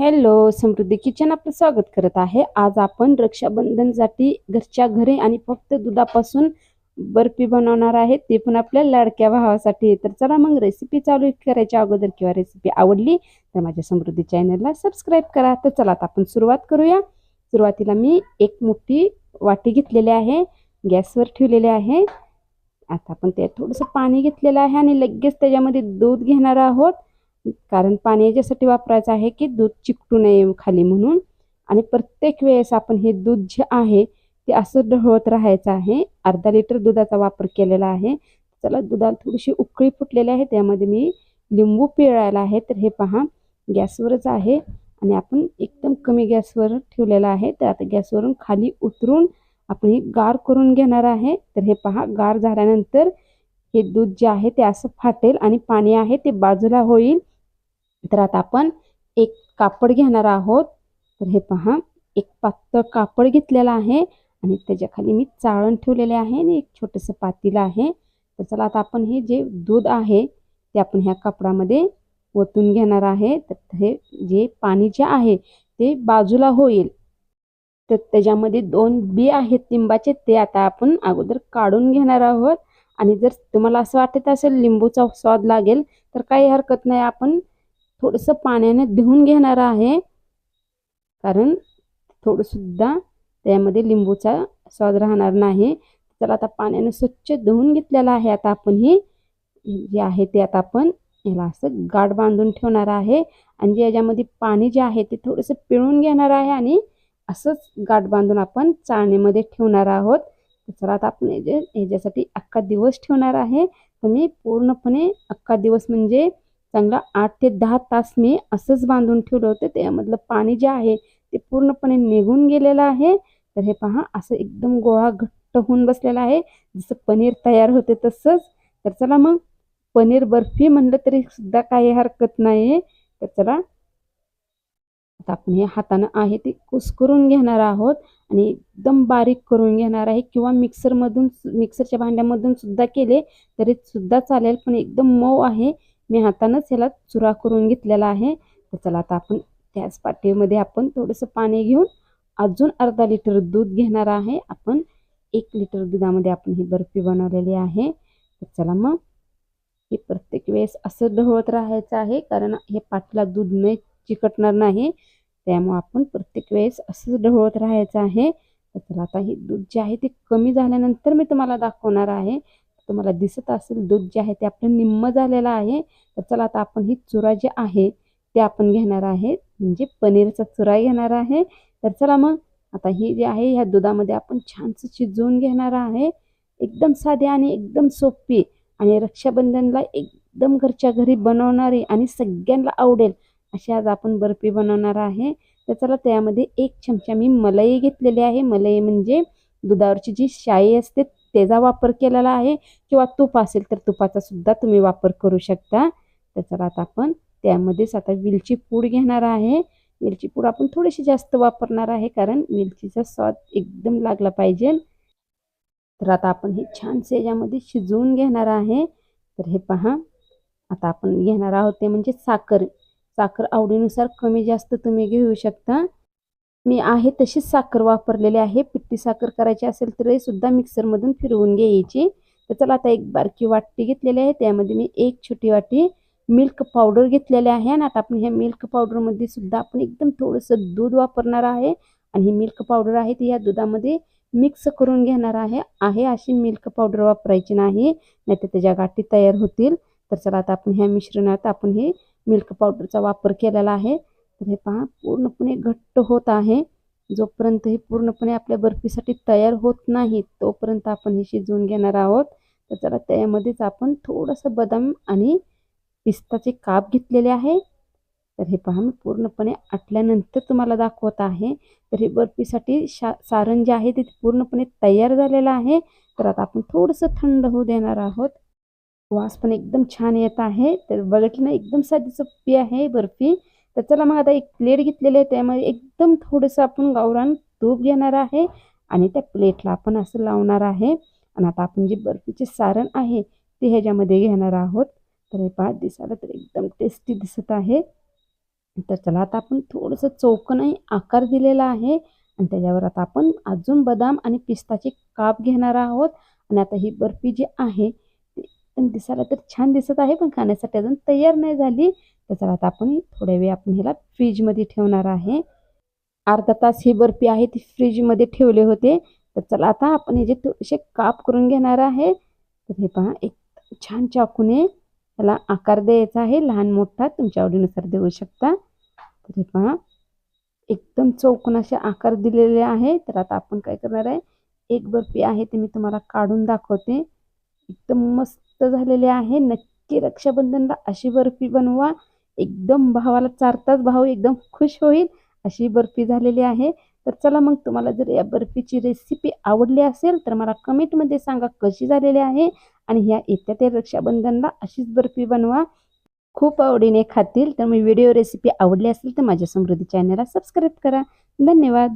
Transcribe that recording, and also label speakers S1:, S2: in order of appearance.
S1: Hello समृद्धी kitchen आपलं स्वागत करत आहे. आज आपण रक्षाबंधनसाठी घरच्या घरी आणि फक्त दुधापासून बर्फी बनवणार आहे ते पण आपल्या लाडक्या भावासाठी तर चला मग रेसिपी चालू करायच्या अगोदर किंवा रेसिपी आवडली तर माझ्या समृद्धी चॅनलला सबस्क्राईब करा. तर चला आता आपण सुरुवात करूया. सुरुवातीला मी एक मोठी वाटी घेतलेली आहे. गॅसवर ठेवलेली आहे. आता आपण त्यात थोडंसं पाणी घेतलेलं आहे आणि लगेच त्याच्यामध्ये दूध घेणार आहोत. कारण पाणी याच्यासाठी वापरायचं आहे की दूध चिकटू नये खाली म्हणून. आणि प्रत्येक वेळेस आपण हे दूध जे आहे ते असं ढवळत राहायचं आहे. अर्धा लिटर दुधाचा वापर केलेला आहे. चला दुधाला थोडीशी उकळी फुटलेली आहे. त्यामध्ये मी लिंबू पिळायला आहे. तर हे पहा गॅसवरच आहे. आणि आपण एकदम कमी गॅसवर ठेवलेला आहे. तर आता गॅसवरून खाली उतरून आपण हे गार करून घेणार आहे. तर हे पहा गार झाल्यानंतर हे दूध जे आहे ते असं फाटेल आणि पाणी आहे ते बाजूला होईल. तर आता आपण एक कापड घेणार आहोत. तर हे पहा एक पातळ कापड घेतलेलं आहे आणि त्याच्याखाली मी चाळण ठेवलेले आहे आणि एक छोटंसं पातीला आहे. तर चला आता आपण हे जे दूध आहे ते आपण ह्या कापडामध्ये ओतून घेणार आहे. तर हे जे पाणी जे आहे ते बाजूला होईल. तर त्याच्यामध्ये दोन बी आहेत लिंबाचे ते आता आपण अगोदर काढून घेणार आहोत. आणि जर तुम्हाला असं वाटत असेल लिंबूचा स्वाद लागेल तर काही हरकत नाही. आपण थोडंसं पाण्याने धुवून घेणार आहे. कारण थोडंसुद्धा त्यामध्ये लिंबूचा स्वाद राहणार नाही. तर आता पाण्याने स्वच्छ धुवून घेतलेलं आहे. आता आपण ही जे आहे ते आता आपण याला असं गाठ बांधून ठेवणार आहे. आणि जे याच्यामध्ये पाणी जे आहे ते थोडंसं पिळून घेणार आहे आणि असंच गाठ बांधून आपण चाळणीमध्ये ठेवणार आहोत. चला आता आपण ह्याच्यासाठी अख्खा दिवस ठेवणार आहे. तर मी पूर्णपणे अख्खा दिवस म्हणजे चांगला आठ ते दहा तास मी असंच बांधून ठेवलं होतं. त्यामधलं पाणी जे आहे ते पूर्णपणे निघून गेलेलं आहे. तर हे पहा असं एकदम गोळा घट्ट होऊन बसलेला आहे. जसं पनीर तयार होते तसंच. तर चला मग पनीर बर्फी म्हणलं तरी सुद्धा काही हरकत नाही. तर चला आता आपण हे हातानं आहे ते कुस्करून घेणार आहोत आणि एकदम बारीक करून घेणार आहे. किंवा मिक्सरमधून मिक्सरच्या भांड्यामधून सुद्धा केले तरी सुद्धा चालेल पण एकदम मऊ आहे. मी हातानंच ह्याला चुरा करून घेतलेला आहे. तर चला आता आपण त्याच पाटीमध्ये आपण थोडंसं पाणी घेऊन अजून अर्धा लिटर दूध घेणार आहे. आपण एक लिटर दुधामध्ये आपण ही बर्फी बनवलेली आहे. तर चला मग हे प्रत्येक वेळेस असं ढवळत राहायचं आहे कारण हे पाटीला दूध नाही चिकटणार नाही. त्यामुळं आपण प्रत्येक वेळेस असंच ढवळत राहायचं आहे. तर चला आता हे दूध जे आहे ते कमी झाल्यानंतर मी तुम्हाला दाखवणार आहे. तुम्हाला दिसत असेल दूध जे आहे ते आपलं निम्म झालेलं आहे. तर चला आता आपण ही चुरा जे आहे ते आपण घेणार आहे. म्हणजे पनीरचा चुरा घेणार आहे. तर चला मग आता ही जी आहे ह्या दुधामध्ये आपण छानसं शिजवून घेणार आहे. एकदम साधी आणि एकदम सोपी. आणि रक्षाबंधनला एकदम घरच्या घरी बनवणारी आणि सगळ्यांना आवडेल अशी आज आपण बर्फी बनवणार आहे. तर चला त्यामध्ये एक चमचा मी मलाई घेतलेली आहे. मलाई म्हणजे दुधावरची जी शाई असते त्याचा वापर केलेला आहे किंवा तूप असेल तर तुपाचा सुद्धा तुम्ही वापर करू शकता. तर चला आता आपण त्यामध्येच आता वेलची पूड घेणार आहे. वेलची पूड आपण थोडीशी जास्त वापरणार आहे कारण वेलचीचा स्वाद एकदम लागला पाहिजे. तर आता आपण हे छानसे याच्यामध्ये शिजवून घेणार आहे. तर हे पहा आता आपण घेणार आहोत ते म्हणजे साखर. साखर आवडीनुसार कमी जास्त तुम्ही घेऊ शकता. मी आहे तशीच साखर वापरलेली आहे. पिट्टी साखर करायची असेल तर सुद्धा मिक्सरमधून फिरवून घ्यायची. तर चला आता एक बारकी वाटी घेतलेली आहे. त्यामध्ये मी एक छोटी वाटी मिल्क पावडर घेतलेली आहे. आणि आता आपण ह्या मिल्क पावडरमध्ये सुद्धा आपण एकदम थोडंसं दूध वापरणार आहे. आणि ही मिल्क पावडर आहे ती ह्या दुधामध्ये मिक्स करून घेणार आहे. आहे अशी मिल्क पावडर वापरायची नाही. नाहीतर त्याच्या गाठी तयार होतील. तर चला आता आपण ह्या मिश्रणात आपण हे मिल्क पावडरचा वापर केलेला आहे. तर हे पहा पूर्णपणे घट्ट होत आहे. जोपर्यंत हे पूर्णपणे आपल्या बर्फीसाठी तयार होत नाही तोपर्यंत आपण हे शिजवून घेणार आहोत. तर चला त्यामध्येच आपण थोडंसं बदाम आणि पिस्ताचे काप घेतलेले आहे. तर हे पहा मी पूर्णपणे आटल्यानंतर तुम्हाला दाखवत आहे. तर हे बर्फीसाठी शा सारण जे आहे ते पूर्णपणे तयार झालेलं आहे. तर आता आपण थोडंसं थंड होऊ देणार आहोत. वास पण एकदम छान येत आहे. तर बघितलं ना एकदम साधी सोपी आहे बर्फी. तर चला मग आता एक प्लेट घेतलेली आहे त्यामध्ये एकदम थोडंसं आपण गावरान तूप घेणार आहे आणि त्या प्लेटला आपण असं लावणार आहे. आणि आता आपण जे बर्फीचे सारण आहे ते ह्याच्यामध्ये घेणार आहोत. तर हे पाच दिसायला तर एकदम टेस्टी दिसत आहे. तर चला आता आपण थोडंसं चौकनही आकार दिलेला आहे. आणि त्याच्यावर आता आपण अजून बदाम आणि पिस्ताचे काप घेणार आहोत. आणि आता ही बर्फी जी आहे ती दिसायला तर छान दिसत आहे पण खाण्यासाठी अजून तयार नाही झाली. तर चला आता आपण थोड्या वेळ आपण ह्याला फ्रीजमध्ये ठेवणार आहे. अर्धा तास ही बर्फी आहे ती फ्रीजमध्ये ठेवले होते. तर चला आता आपण हे जे असे काप करून घेणार आहे तर हे पहा एक छान चाकूने त्याला आकार द्यायचा आहे. लहान मोठा तुमच्या आवडीनुसार देऊ शकता. तर हे पहा एकदम चौकून असे आकार दिलेले आहे. तर आता आपण काय करणार आहे एक बर्फी आहे ते मी तुम्हाला काढून दाखवते. एकदम मस्त झालेले आहे. नक्की रक्षाबंधनला अशी बर्फी बनवा. एकदम भावाला चारताच भाऊ एकदम खुश होईल अशी बर्फी झालेली आहे. तर चला मग तुम्हाला जर या बर्फीची रेसिपी आवडली असेल तर मला कमेंटमध्ये सांगा कशी झालेली आहे आणि ह्या येत्या ते रक्षाबंधनला अशीच बर्फी बनवा. खूप आवडीने खातील. तर मी व्हिडिओ रेसिपी आवडली असेल तर माझ्या समृद्धी चॅनलला सबस्क्राईब करा. धन्यवाद.